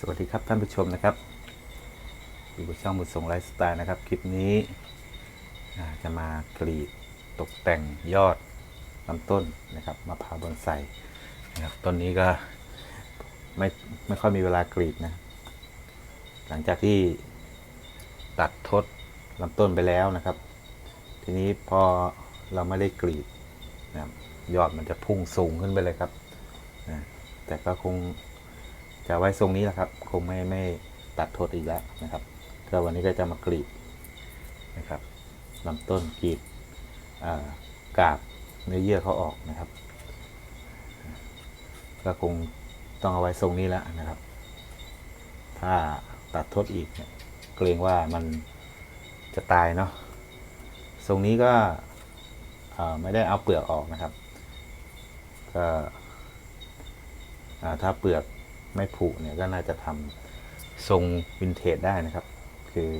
สวัสดีครับท่านผู้ชมนะครับอยู่กับช่องบุญสงไลฟ์สไตล์นะครับ คลิปนี้จะมากรีดตกแต่งยอดลำต้นนะครับมะพร้าวบอนไซนะครับต้นนี้ก็ไม่ไม่ค่อยมีเวลากรีดนะ หลังจากที่ตัดทดลำต้นไปแล้วนะครับ ทีนี้พอเราไม่ได้กรีดนะยอดมันจะพุ่งสูงขึ้นไปเลยครับนะแต่ก็คง จะไว้ทรงนี้แหละครับ คงไม่ไม่ตัดทดอีกแล้วนะครับก็วันนี้ก็จะมากรีดนะครับลำต้นกรีดอ่ากาบเนื้อเยื่อเขาออกนะครับ ก็คงต้องเอาไว้ทรงนี้แล้วนะครับ ถ้าตัดทดอีกเกรงว่ามันจะตายเนาะทรงนี้ก็ไม่ได้เอาเปลือกออกนะครับ ก็ถ้าเปลือก ไม่ผุเนี่ยก็น่าจะทำทรงวินเทจได้นะครับ คือ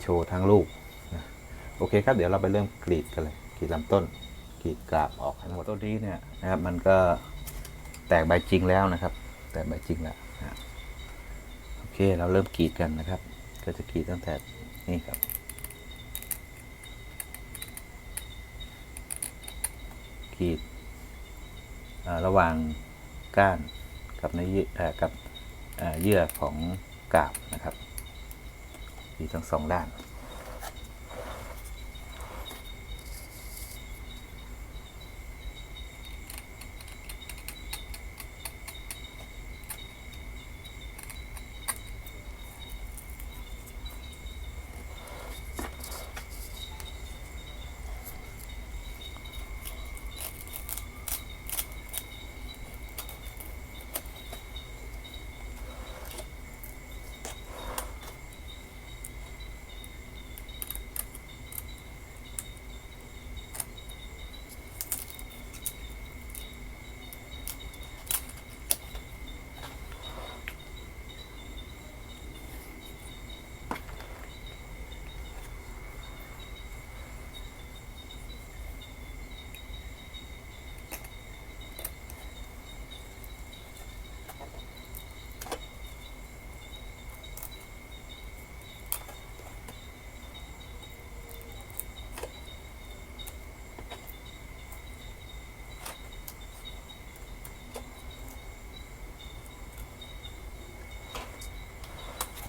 โชว์ทั้งลูกนะโอเคครับเดี๋ยวเราไปเริ่มกรีดกันเลยกรีดลำต้นกรีดกราบออกให้หมดต้นนี้เนี่ยนะครับมันก็แตกใบจริงแล้วนะครับ แตกใบจริงแล้วนะโอเคเราเริ่มกรีดกันนะครับ ก็จะกรีดตั้งแต่นี่ครับกรีดอ่าระหว่างก้าน กับในเอ่อกับเอ่อเยื่อของกาบนะครับ มีทั้งสองด้าน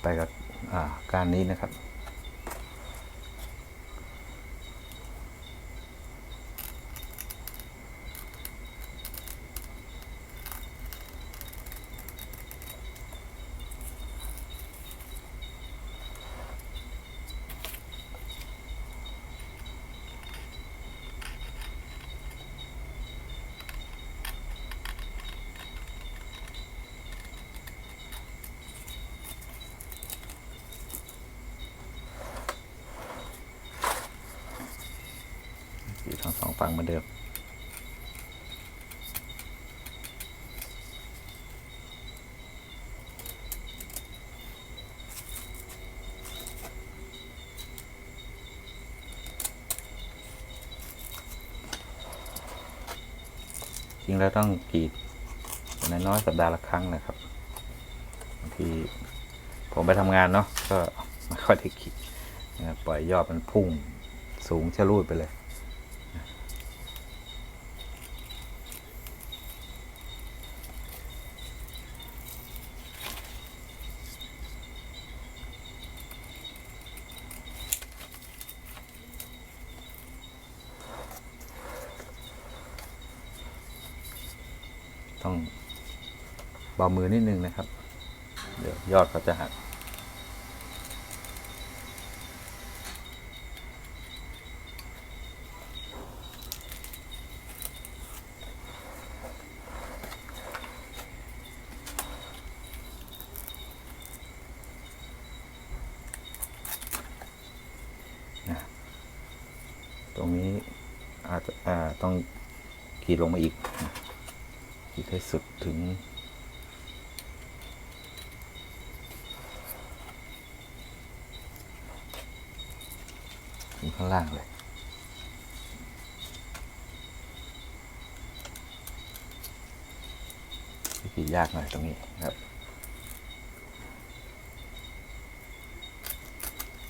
ไปกับการนี้นะครับ ทั้งสองฝั่งเหมือนเดิมจริงแล้วต้องกรีดอย่างน้อยสัปดาห์ละครั้งนะครับบางทีผมไปทำงานเนาะก็ไม่ค่อยได้กรีดนะปล่อยยอดมันพุ่งสูงชะลูดไปเลย ต้องเบามือนิดนึงนะครับ เดี๋ยวยอดเขาจะหักนะตรงนี้อาจจะต้องขีดลงมาอีกนะ จิตให้สุดถึง ถึงข้างล่างเลยวิธียากหน่อยตรงนี้ครับ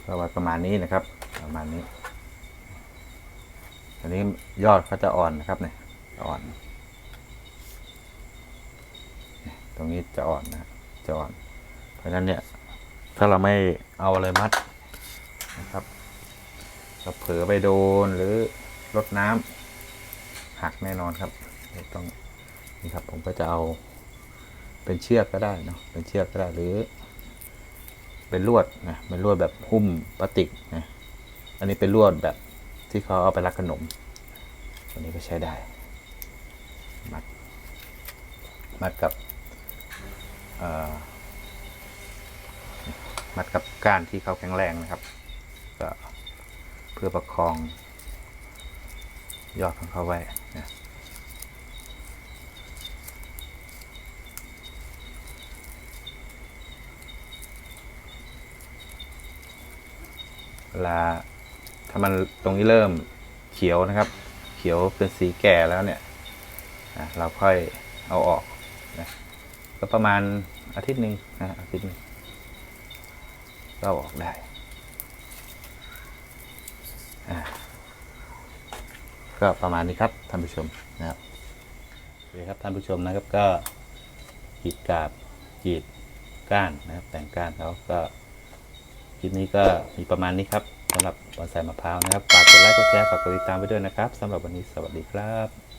ก็ไว้ประมาณนี้นะครับ ประมาณนี้ อันนี้ยอดเขาจะอ่อนนะครับเนี่ยอ่อน ตรงนี้จะอ่อนนะจะอ่อน เพราะฉะนั้นเนี่ย ถ้าเราไม่เอาอะไรมัดนะครับเราเผลอไปโดนหรือรดน้ำหักแน่นอนครับต้องนี่ครับผมก็จะเอาเป็นเชือกก็ได้เนาะเป็นเชือกก็ได้หรือ เป็นลวดนะเป็นลวดแบบหุ้มพลาสติกนะอันนี้เป็นลวดแบบที่เขาเอาไปรักขนมตัวนี้ก็ใช้ได้มัดมัดกับ มัดกับก้านที่เขาแข็งแรงนะครับ ก็เพื่อประคอง ยอดของเขาไว้นะเวลาถ้ามันตรงนี้เริ่มเขียวนะครับ เขียวเป็นสีแก่แล้วเนี่ยเราค่อยเอาออกนะ ก็ประมาณอาทิตย์หนึ่งนะอาทิตย์หนึงก็เอาออกได้ก็ประมาณนี้ครับท่านผู้ชมนะครับโอเคครับท่านผู้ชมนะครับก็กีดกาบกีดก้านนะครับแต่งก้านเขาก็คลิปนี้ก็มีประมาณนี้ครับสำหรับบอนไซมะพร้าวนะครับฝากกดไลค์กดแชร์ฝากกดติดตามไว้ด้วยนะครับสำหรับวันนี้สวัสดีครับ